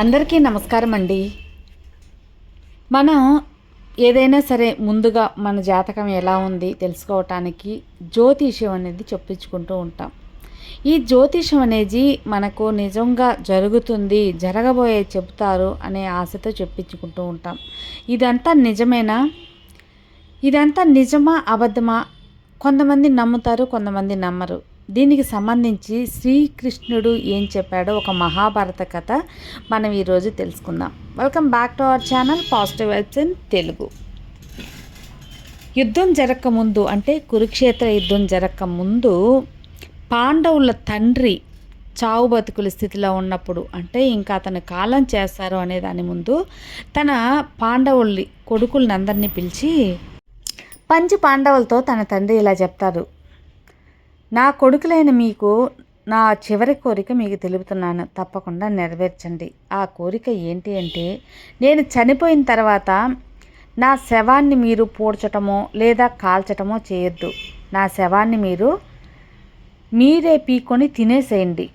అందరికీ నమస్కారం అండి. మనం ఏదైనా సరే ముందుగా మన జాతకం ఎలా ఉంది తెలుసుకోవటానికి జ్యోతిష్యం అనేది చెప్పించుకుంటూ ఉంటాం. ఈ జ్యోతిషం అనేది మనకు నిజంగా జరుగుతుంది జరగబోయే చెబుతారు అనే ఆశతో చెప్పించుకుంటూ ఉంటాం. ఇదంతా నిజమేనా? ఇదంతా నిజమా అబద్ధమా? కొంతమంది నమ్ముతారు కొంతమంది నమ్మరు. దీనికి సంబంధించి శ్రీకృష్ణుడు ఏం చెప్పాడో ఒక మహాభారత కథ మనం ఈరోజు తెలుసుకుందాం. Welcome back to our channel positive vibes in Telugu యుద్ధం జరగక ముందు అంటే కురుక్షేత్ర యుద్ధం జరగక ముందు పాండవుల తండ్రి చావు బతుకుల స్థితిలో ఉన్నప్పుడు అంటే ఇంకా అతను కాలం చేస్తారు అనే దాని ముందు తన పాండవుల్ని కొడుకుల్ని పిలిచి పంచి పాండవులతో తన తండ్రి ఇలా చెప్తారు. నా కొడుకులైన మీకు నా చివరి కోరిక మీకు తెలుపుతున్నాను. తప్పకుండా నెరవేర్చండి. ఆ కోరిక ఏంటి అంటే నేను చనిపోయిన తర్వాత నా శవాన్ని మీరు పూడ్చటమో లేదా కాల్చటమో చేయొద్దు. నా శవాన్ని మీరు మీరే పీకొని తినేసేయండి.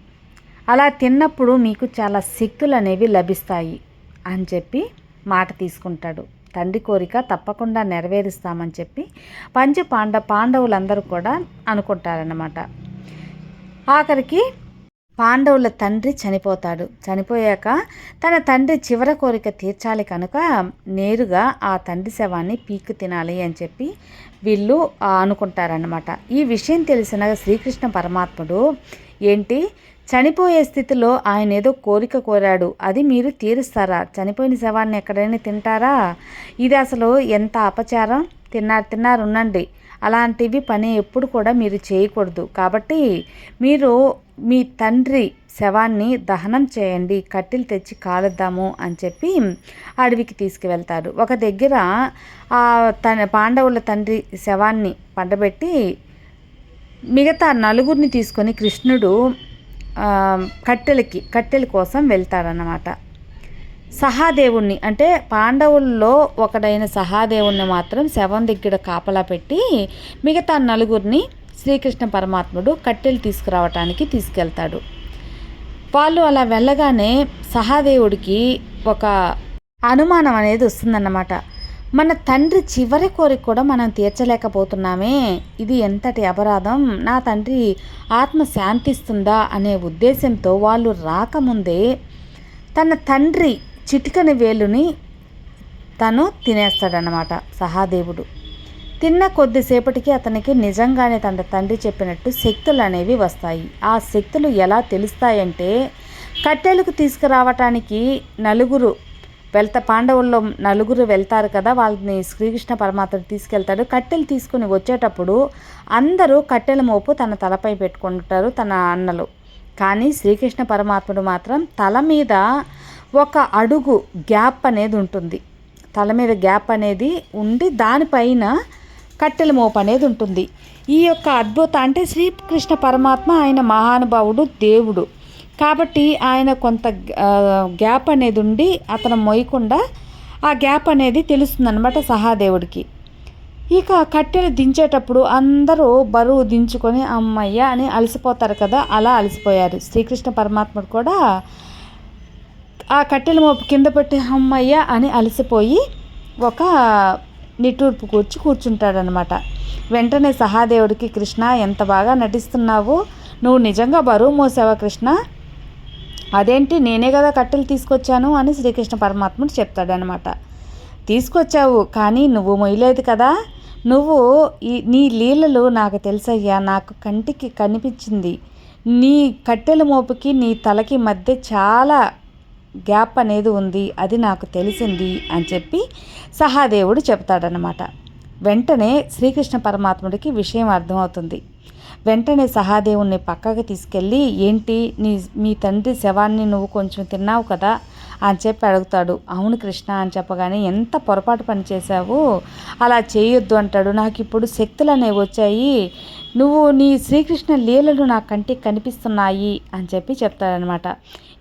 అలా తిన్నప్పుడు మీకు చాలా శక్తులు అనేవి లభిస్తాయి అని చెప్పి మాట తీసుకుంటాడు. తండ్రి కోరిక తప్పకుండా నెరవేరుస్తామని చెప్పి పంచ పాండ పాండవులందరూ కూడా అనుకుంటారన్నమాట. ఆఖరికి పాండవుల తండ్రి చనిపోతాడు. చనిపోయాక తన తండ్రి చివర కోరిక తీర్చాలి కనుక నేరుగా ఆ తండ్రి శవాన్ని పీక్కు తినాలి అని చెప్పి వీళ్ళు అనుకుంటారన్నమాట. ఈ విషయం తెలిసిన శ్రీకృష్ణ పరమాత్ముడు ఏంటి? చనిపోయే స్థితిలో ఆయన ఏదో కోరిక కోరాడు. అది మీరు తీరుస్తారా? చనిపోయిన శవాన్ని ఎక్కడైనా తింటారా? ఇది అసలు ఎంత అపచారం? తిన్నారు తిన్నారు ఉండండి. అలాంటివి పని ఎప్పుడు కూడా మీరు చేయకూడదు. కాబట్టి మీరు మీ తండ్రి శవాన్ని దహనం చేయండి. కట్టెలు తెచ్చి కాలుద్దాము అని చెప్పి అడవికి తీసుకువెళ్తాడు. ఒక దగ్గర ఆ తన పాండవుల తండ్రి శవాన్ని పండబెట్టి మిగతా నలుగురిని తీసుకొని కృష్ణుడు కట్టెలకి కట్టెల కోసం వెళ్తాడన్నమాట సహాదేవుణ్ణి అంటే పాండవుల్లో ఒకడైన సహాదేవుణ్ణి మాత్రం శవం దగ్గర కాపలా పెట్టి మిగతా నలుగురిని శ్రీకృష్ణ పరమాత్ముడు కట్టెలు తీసుకురావటానికి తీసుకెళ్తాడు. వాళ్ళు అలా వెళ్ళగానే సహాదేవుడికి ఒక అనుమానం అనేది వస్తుందన్నమాట. మన తండ్రి చివరి కోరిక కూడా మనం తీర్చలేకపోతున్నామే. ఇది ఎంతటి అపరాధం? నా తండ్రి ఆత్మ శాంతిస్తుందా అనే ఉద్దేశంతో వాళ్ళు రాకముందే తన తండ్రి చిటికని వేలుని తను తినేస్తాడనమాట సహాదేవుడు. తిన్న కొద్దిసేపటికి అతనికి నిజంగానే తన తండ్రి చెప్పినట్టు శక్తులు అనేవి వస్తాయి. ఆ శక్తులు ఎలా తెలుస్తాయంటే కట్టెలకు తీసుకురావటానికి నలుగురు వెళ్తా పాండవుల్లో నలుగురు వెళ్తారు కదా వాళ్ళని శ్రీకృష్ణ పరమాత్ముడు తీసుకెళ్తాడు. కట్టెలు తీసుకుని వచ్చేటప్పుడు అందరూ కట్టెల మోపు తన తలపై పెట్టుకుంటారు తన అన్నలు. కానీ శ్రీకృష్ణ పరమాత్ముడు మాత్రం తల మీద ఒక అడుగు గ్యాప్ అనేది ఉంటుంది. తల మీద గ్యాప్ అనేది ఉండి దానిపైన కట్టెల మోపు అనేది ఉంటుంది. ఈ యొక్క అద్భుత అంటే శ్రీకృష్ణ పరమాత్మ ఆయన మహానుభావుడు దేవుడు. కాబట్టి ఆయన కొంత గ్యాప్ అనేది ఉండి అతను మొయ్యకుండా ఆ గ్యాప్ అనేది తెలుస్తుందన్నమాట సహాదేవుడికి. ఇక కట్టెలు దించేటప్పుడు అందరూ బరువు దించుకొని అమ్మయ్య అని అలసిపోతారు కదా అలా అలసిపోయారు. శ్రీకృష్ణ పరమాత్ముడు కూడా ఆ కట్టెల మోపు కింద పెట్టి అమ్మయ్య అని అలసిపోయి ఒక నిట్టూర్పు కూర్చి కూర్చుంటాడనమాట వెంటనే సహాదేవుడికి కృష్ణ ఎంత బాగా నటిస్తున్నావు. నువ్వు నిజంగా బరువు మోసావా కృష్ణ? అదేంటి నేనే కదా కట్టెలు తీసుకొచ్చాను అని శ్రీకృష్ణ పరమాత్ముడు చెప్తాడనమాట తీసుకొచ్చావు కానీ నువ్వు మొయ్యలేదు కదా. నువ్వు ఈ నీ లీలలు నాకు తెలుసయ్యా నాకు కంటికి కనిపించింది. నీ కట్టెల మోపుకి నీ తలకి మధ్య చాలా గ్యాప్ అనేది ఉంది అది నాకు తెలిసింది అని చెప్పి సహాదేవుడు చెప్తాడనమాట వెంటనే శ్రీకృష్ణ పరమాత్ముడికి విషయం అర్థమవుతుంది. వెంటనే సహాదేవుణ్ణి పక్కకి తీసుకెళ్ళి ఏంటి నీ మీ తండ్రి శవాన్ని నువ్వు కొంచెం తిన్నావు కదా? అని చెప్పి అడుగుతాడు. అవును కృష్ణ అని చెప్పగానే ఎంత పొరపాటు పని చేశావు? అలా చేయొద్దు అంటాడు. నాకు ఇప్పుడు శక్తులు అనేవి వచ్చాయి. నువ్వు నీ శ్రీకృష్ణ లీలలు నా కంటికి కనిపిస్తున్నాయి అని చెప్పి చెప్తాడనమాట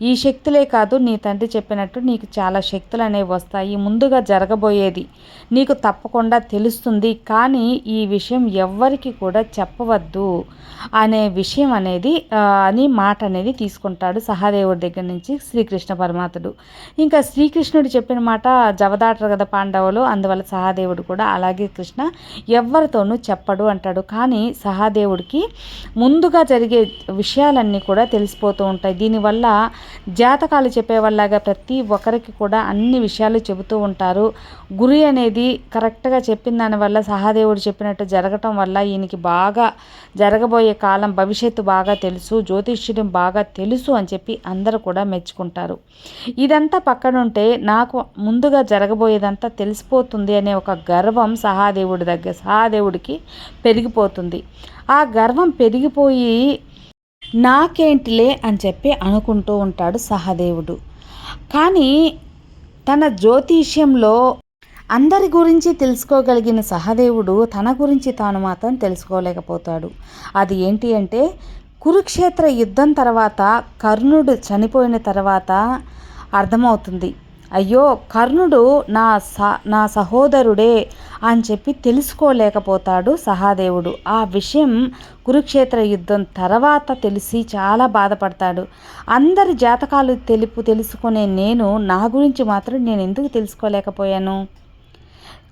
ఈ శక్తులే కాదు నీ తండ్రి చెప్పినట్టు నీకు చాలా శక్తులు అనేవి వస్తాయి ముందుగా జరగబోయేది నీకు తప్పకుండా తెలుస్తుంది కానీ ఈ విషయం ఎవ్వరికి కూడా చెప్పవద్దు అనే విషయం అనేది అని మాట అనేది తీసుకుంటాడు సహాదేవుడి దగ్గర నుంచి శ్రీకృష్ణ పరమాత్ముడు. ఇంకా శ్రీకృష్ణుడు చెప్పిన మాట జవదాటరు కదా పాండవులు అందువల్ల సహాదేవుడు కూడా అలాగే కృష్ణ ఎవరితోనూ చెప్పడు అంటాడు. కానీ సహాదేవుడికి ముందుగా జరిగే విషయాలన్నీ కూడా తెలిసిపోతూ ఉంటాయి. దీనివల్ల జాతకాలు చెప్పేవాళ్ళగా ప్రతి ఒక్కరికి కూడా అన్ని విషయాలు చెబుతూ ఉంటారు. గురి అనేది కరెక్ట్గా చెప్పిన దానివల్ల సహాదేవుడు చెప్పినట్టు జరగటం వల్ల ఈయనకి బాగా జరగబోయే కాలం భవిష్యత్తు బాగా తెలుసు జ్యోతిష్యం బాగా తెలుసు అని చెప్పి అందరూ కూడా మెచ్చుకుంటారు. ఇదంతా పక్కనుంటే నాకు ముందుగా జరగబోయేదంతా తెలిసిపోతుంది అనే ఒక గర్వం సహాదేవుడి దగ్గర సహాదేవుడికి పెరిగిపోతుంది. ఆ గర్వం పెరిగిపోయి నాకేంటిలే అని చెప్పి అనుకుంటూ ఉంటాడు సహదేవుడు. కానీ తన జ్యోతిష్యంలో అందరి గురించి తెలుసుకోగలిగిన సహదేవుడు తన గురించి తాను మాత్రం తెలుసుకోలేకపోతాడు. అది ఏంటి అంటే కురుక్షేత్ర యుద్ధం తర్వాత కర్ణుడు చనిపోయిన తర్వాత అర్థమవుతుంది. అయ్యో కర్ణుడు నా స నా సహోదరుడే అని చెప్పి తెలుసుకోలేకపోతాడు సహాదేవుడు. ఆ విషయం కురుక్షేత్ర యుద్ధం తర్వాత తెలిసి చాలా బాధపడతాడు. అందరి జాతకాలు తెలుపు తెలుసుకునే నేను నా గురించి మాత్రం నేను ఎందుకు తెలుసుకోలేకపోయాను?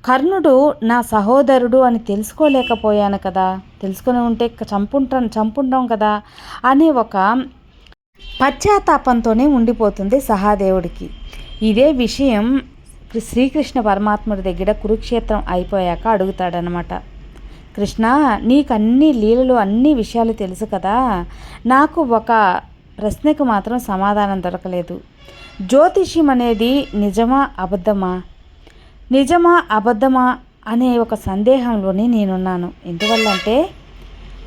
కర్ణుడు నా సహోదరుడు అని తెలుసుకోలేకపోయాను కదా. తెలుసుకుని ఉంటే చంపుంటాను చంపుంటాం కదా అనే ఒక పశ్చాత్తాపంతోనే ఉండిపోతుంది సహాదేవుడికి. ఇదే విషయం శ్రీకృష్ణ పరమాత్ముడి దగ్గర కురుక్షేత్రం అయిపోయాక అడుగుతాడనమాట కృష్ణ నీకు అన్ని లీలలు అన్ని విషయాలు తెలుసు కదా. నాకు ఒక ప్రశ్నకు మాత్రం సమాధానం దొరకలేదు. జ్యోతిష్యం అనేది నిజమా అబద్ధమా? నిజమా అబద్ధమా అనే ఒక సందేహంలోనే నేనున్నాను. ఎందువల్ల అంటే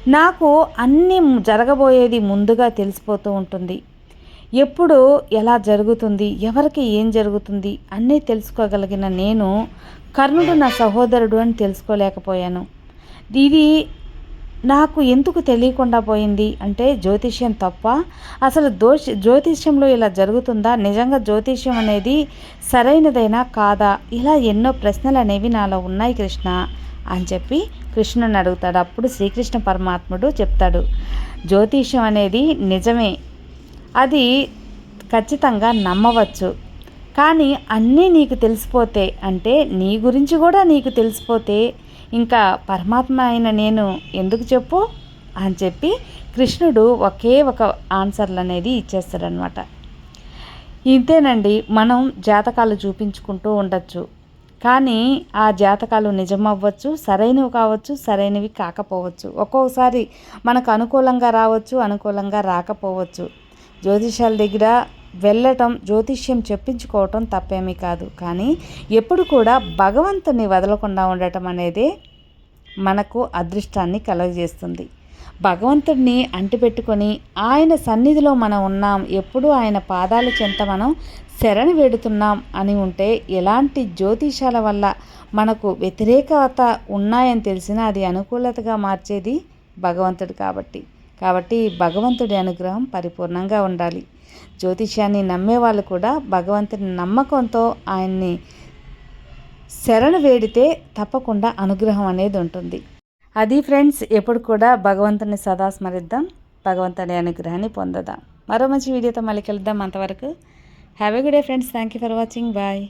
నాకు అన్నీ జరగబోయేది ముందుగా తెలిసిపోతూ ఉంటుంది. ఎప్పుడు ఎలా జరుగుతుంది ఎవరికి ఏం జరుగుతుంది అన్నీ తెలుసుకోగలిగిన నేను కర్ణుడు నా సహోదరుడు అని తెలుసుకోలేకపోయాను. ఇది నాకు ఎందుకు తెలియకుండా పోయింది అంటే జ్యోతిష్యం తప్ప అసలు దోష జ్యోతిష్యంలో ఇలా జరుగుతుందా నిజంగా జ్యోతిష్యం అనేది సరైనదైనా కాదా ఇలా ఎన్నో ప్రశ్నలు అనేవి నాలో ఉన్నాయి కృష్ణ అని చెప్పి కృష్ణుని అడుగుతాడు. అప్పుడు శ్రీకృష్ణ పరమాత్ముడు చెప్తాడు జ్యోతిష్యం అనేది నిజమే అది ఖచ్చితంగా నమ్మవచ్చు. కానీ అన్నీ నీకు తెలిసిపోతే అంటే నీ గురించి కూడా నీకు తెలిసిపోతే ఇంకా పరమాత్మ అయిన నేను ఎందుకు చెప్పు? అని చెప్పి కృష్ణుడు ఒకే ఒక ఆన్సర్లు అనేది ఇచ్చేస్తాడనమాట ఇంతేనండి మనం జాతకాలు చూపించుకుంటూ ఉండొచ్చు. కానీ ఆ జాతకాలు నిజమవ్వచ్చు సరైనవి కావచ్చు సరైనవి కాకపోవచ్చు. ఒక్కొక్కసారి మనకు అనుకూలంగా రావచ్చు అనుకూలంగా రాకపోవచ్చు. జ్యోతిషాల దగ్గర వెళ్ళటం జ్యోతిష్యం చెప్పించుకోవటం తప్పేమీ కాదు. కానీ ఎప్పుడు కూడా భగవంతుని వదలకుండా ఉండటం అనేది మనకు అదృష్టాన్ని కలుగజేస్తుంది. భగవంతుడిని అంటిపెట్టుకొని ఆయన సన్నిధిలో మనం ఉన్నాం ఎప్పుడు ఆయన పాదాల చెంత మనం శరణి వేడుతున్నాం అని ఉంటే ఎలాంటి జ్యోతిషాల వల్ల మనకు వ్యతిరేకత ఉన్నాయని తెలిసినా అది అనుకూలతగా మార్చేది భగవంతుడు కాబట్టి. కాబట్టి భగవంతుడి అనుగ్రహం పరిపూర్ణంగా ఉండాలి. జ్యోతిష్యాన్ని నమ్మేవాళ్ళు కూడా భగవంతుని నమ్మకంతో ఆయన్ని శరణు వేడితే తప్పకుండా అనుగ్రహం అనేది ఉంటుంది. అది ఫ్రెండ్స్ ఎప్పుడు కూడా భగవంతుని సదా స్మరిద్దాం. భగవంతుని అనుగ్రహాన్ని పొందదాం. మరో మంచి వీడియోతో మళ్ళీ కలుద్దాం అంతవరకు. Have a good day friends thank you for watching bye